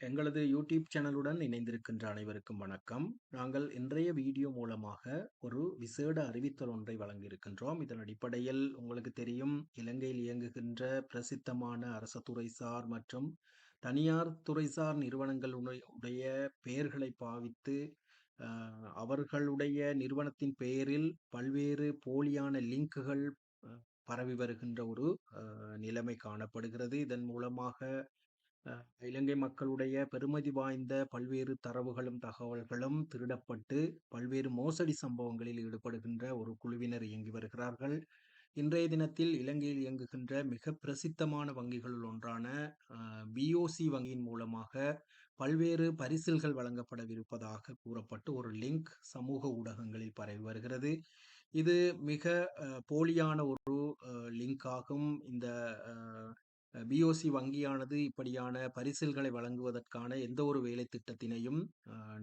எங்களது யூடியூப் சேனலுடன் இணைந்திருக்கின்ற அனைவருக்கும் வணக்கம். நாங்கள் இன்றைய வீடியோ மூலமாக ஒரு விசேட அறிவித்தல் ஒன்றை வழங்கியிருக்கின்றோம். இதன் அடிப்படையில் உங்களுக்கு தெரியும் இலங்கையில் இயங்குகின்ற பிரசித்தமான அரச துறைசார் மற்றும் தனியார் துறைசார் நிறுவனங்களுடைய பெயர்களை பாவித்து அவர்களுடைய நிறுவனத்தின் பெயரில் பல்வேறு போலியான லிங்குகள் பரவி வருகின்ற ஒரு நிலைமை காணப்படுகிறது. இதன் மூலமாக இலங்கை மக்களுடைய பெருமதி வாய்ந்த பல்வேறு தரவுகளும் தகவல்களும் திருடப்பட்டு பல்வேறு மோசடி சம்பவங்களில் ஈடுபடுகின்ற ஒரு குழுவினர் இயங்கி வருகிறார்கள். இன்றைய தினத்தில் இலங்கையில் இயங்குகின்ற மிக பிரசித்தமான வங்கிகளுள் ஒன்றான பிஓசி வங்கியின் மூலமாக பல்வேறு பரிசில்கள் வழங்கப்படவிருப்பதாக கூறப்பட்டு ஒரு லிங்க் சமூக ஊடகங்களில் பரவி வருகிறது. இது மிக போலியான ஒரு லிங்க் ஆகும் இந்த பிஓசி வங்கியானது இப்படியான பரிசில்களை வழங்குவதற்கான எந்த ஒரு வேலை திட்டத்தினையும்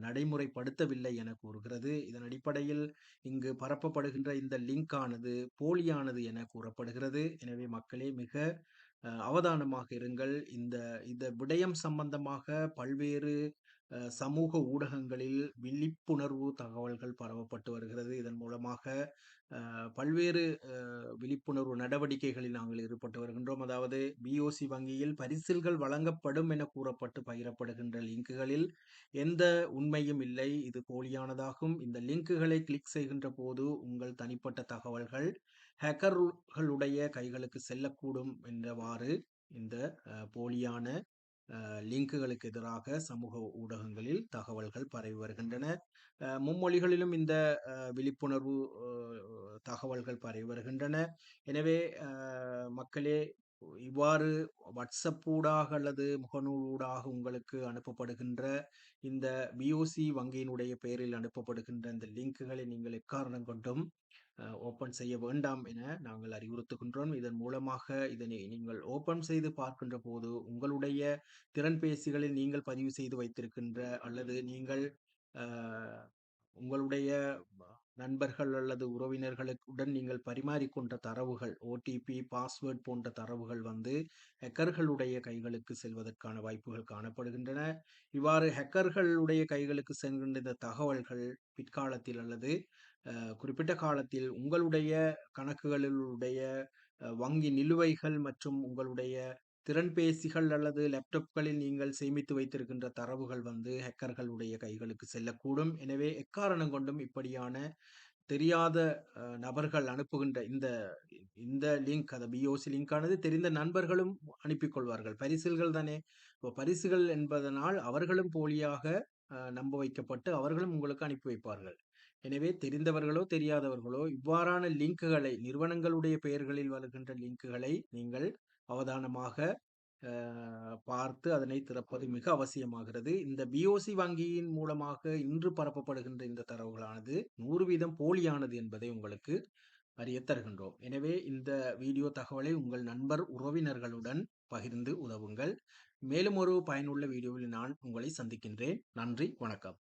நடைமுறைப்படுத்தவில்லை என கூறுகிறது. இதன் அடிப்படையில் இங்கு பரப்பப்படுகின்ற இந்த லிங்க் ஆனது போலியானது என கூறப்படுகிறது. எனவே மக்களே மிக அவதானமாக இருங்கள். இந்த இந்த விடயம் சம்பந்தமாக பல்வேறு சமூக ஊடகங்களில் விழிப்புணர்வு தகவல்கள் பரவப்பட்டு வருகிறது. இதன் மூலமாக பல்வேறு விழிப்புணர்வு நடவடிக்கைகளில் நாங்கள் ஈடுபட்டு வருகின்றோம். அதாவது பிஓசி வங்கியில் பரிசில்கள் வழங்கப்படும் என கூறப்பட்டு பகிரப்படுகின்ற லிங்குகளில் எந்த உண்மையும் இல்லை. இது போலியானதாகும். இந்த லிங்குகளை கிளிக் செய்கின்ற போது உங்கள் தனிப்பட்ட தகவல்கள் ஹேக்கர்களுடைய கைகளுக்கு செல்லக்கூடும் என்றவாறு இந்த போலியான லிங்குகளுக்கு எதிராக சமூக ஊடகங்களில் தகவல்கள் பரவி வருகின்றன. மும்மொழிகளிலும் இந்த விழிப்புணர்வு தகவல்கள் பரவி வருகின்றன. எனவே மக்களே இவ்வாறு வாட்ஸ்அப் ஊடாக அல்லது முகநூலூடாக உங்களுக்கு அனுப்பப்படுகின்ற இந்த பிஓசி வங்கியினுடைய பெயரில் அனுப்பப்படுகின்ற இந்த லிங்க்குகளை நீங்கள் எக்காரணம் கொண்டும் ஓப்பன் செய்ய வேண்டாம் என நாங்கள் அறிவுறுத்துகின்றோம். இதன் மூலமாக இதனை நீங்கள் ஓப்பன் செய்து பார்க்கின்ற போது உங்களுடைய திறன்பேசிகளில் நீங்கள் பதிவு செய்து வைத்திருக்கின்ற அல்லது நீங்கள் உங்களுடைய நண்பர்கள் அல்லது உறவினர்களுடன் நீங்கள் பரிமாறிக்கொண்ட தரவுகள் ஓடிபி பாஸ்வேர்ட் போன்ற தரவுகள் வந்து ஹெக்கர்களுடைய கைகளுக்கு செல்வதற்கான வாய்ப்புகள் காணப்படுகின்றன. இவ்வாறு ஹெக்கர்களுடைய கைகளுக்கு செல்கின்ற இந்த தகவல்கள் பிற்காலத்தில் அல்லது குறிப்பிட்ட காலத்தில் உங்களுடைய கணக்குகளிலுடைய வங்கி நிலுவைகள் மற்றும் உங்களுடைய திறன்பேசிகள் அல்லது லேப்டாப்களில் நீங்கள் சேமித்து வைத்திருக்கின்ற தரவுகள் வந்து ஹேக்கர்களுடைய கைகளுக்கு செல்லக்கூடும். எனவே எக்காரணம் கொண்டும் இப்படியான தெரியாத நபர்கள் அனுப்புகின்ற இந்த இந்த லிங்க் அந்த பிஓசி லிங்கானது தெரிந்த நண்பர்களும் அனுப்பி கொள்வார்கள். பரிசில்கள் தானே இப்போ பரிசுகள் என்பதனால் அவர்களும் போலியாக நம்ப வைக்கப்பட்டு அவர்களும் உங்களுக்கு அனுப்பி வைப்பார்கள். எனவே தெரிந்தவர்களோ தெரியாதவர்களோ இவ்வாறான லிங்க்குகளை நிறுவனங்களுடைய பெயர்களில் வருகின்ற லிங்க்குகளை நீங்கள் அவதானமாக பார்த்து அதனை திறப்பது மிக அவசியமாகிறது. இந்த பிஓசி வங்கியின் மூலமாக இன்று பரப்பப்படுகின்ற இந்த தரவுகளானது நூறு வீதம் போலியானது என்பதை உங்களுக்கு அறிய தருகின்றோம். எனவே இந்த வீடியோ தகவலை உங்கள் நண்பர் உறவினர்களுடன் பகிர்ந்து உதவுங்கள். மேலும் ஒரு பயனுள்ள வீடியோவில் நான் உங்களை சந்திக்கின்றேன். நன்றி வணக்கம்.